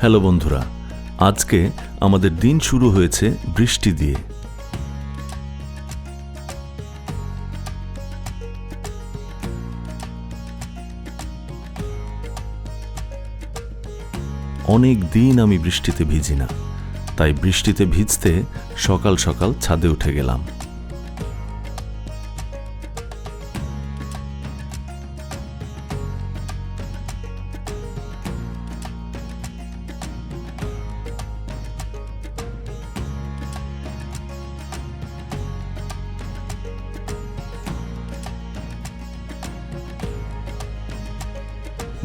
Hello বন্ধুরা, আজকে আমাদের দিন শুরু হয়েছে বৃষ্টি দিয়ে। অনেক দিন আমি বৃষ্টিতে ভিজি না, তাই বৃষ্টিতে ভিজতে সকাল সকাল ছাদে উঠে গেলাম।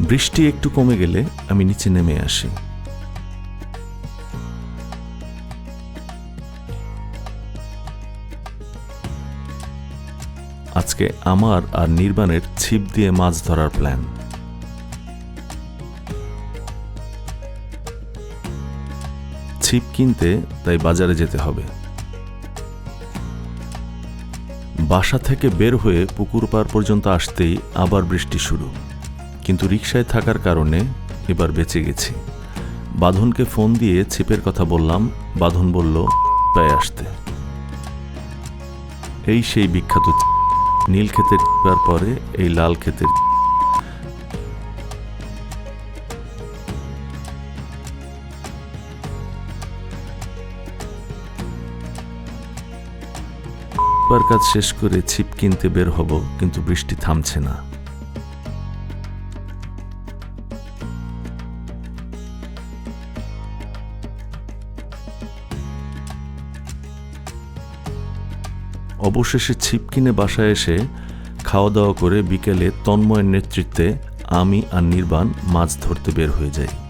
বৃষ্টি একটু কমে গেলে আমি নিচে নেমে আসি। আজকে আমার আর নির্বাণের ছিপ দিয়ে মাছ ধরার প্ল্যান। ছিপ কিনতে তাই বাজারে যেতে হবে। বাসা থেকে বের হয়ে পুকুর পার পর্যন্ত আসতেই আবার বৃষ্টি শুরু। কিন্তু রিক্সায় থাকার কারণে এবার বেঁচে গেছি। বাঁধনকে ফোন দিয়ে ছিপের কথা বললাম। বাঁধন বলল পায়ে আসতে। এই সেই বিখ্যাত। নীল ক্ষেতের ছিপার পরে এই লাল ক্ষেতের কাজ শেষ করে ছিপ কিনতে বের হব, কিন্তু বৃষ্টি থামছে না। অবশেষে ছিপকিনে বাসায় এসে খাওয়া দাওয়া করে বিকেলে তন্ময়ের নেতৃত্বে আমি আর নির্বাণ মাছ ধরতে বের হয়ে যাই।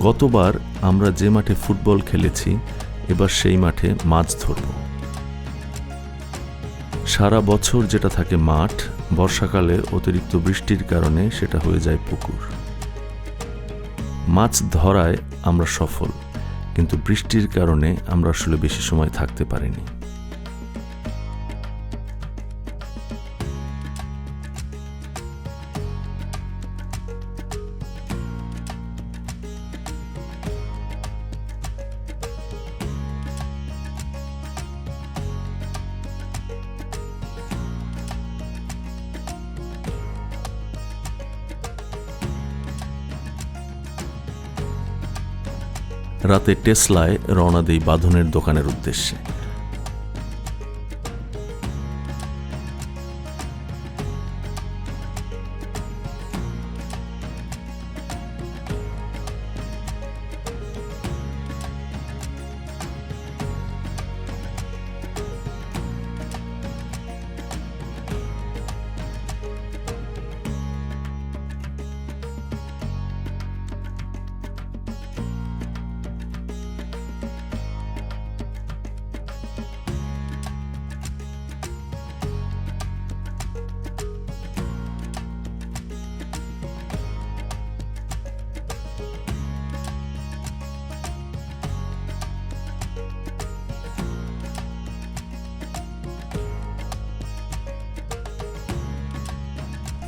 গতবার আমরা যে মাঠে ফুটবল খেলেছি, এবার সেই মাঠে মাছ ধরব। সারা বছর যেটা থাকে মাঠ, বর্ষাকালে অতিরিক্ত বৃষ্টির কারণে সেটা হয়ে যায় পুকুর। মাছ ধরায় আমরা সফল, কিন্তু বৃষ্টির কারণে আমরা আসলে বেশি সময় থাকতে পারিনি। রাতে টেসলায় রওনা দেই বাঁধনের দোকানের উদ্দেশ্যে।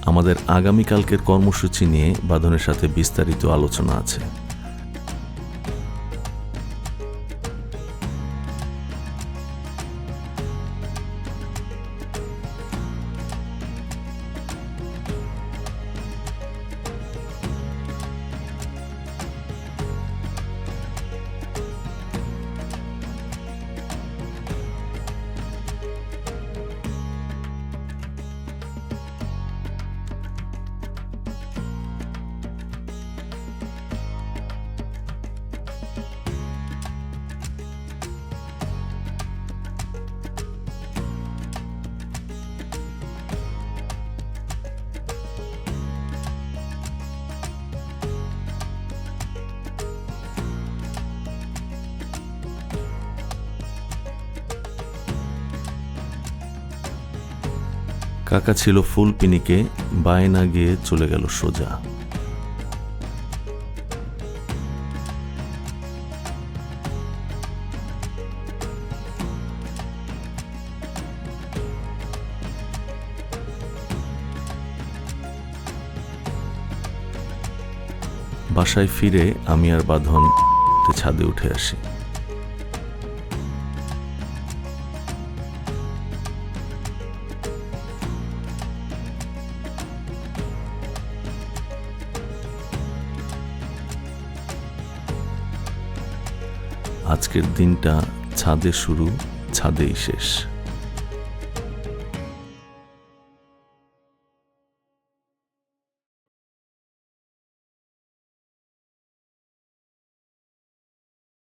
আমাদের আগামীকালকের কর্মসূচি নিয়ে বাঁধনের সাথে বিস্তারিত আলোচনা আছে। কাকা ছিল ফুল পিনিকে বায়না গিয়ে চলে গেল সোজা। বাসায় ফিরে আমি আর বাঁধন ছাদে উঠে আসি। আজকের দিনটা ছাদে শুরু ছাদেই শেষ।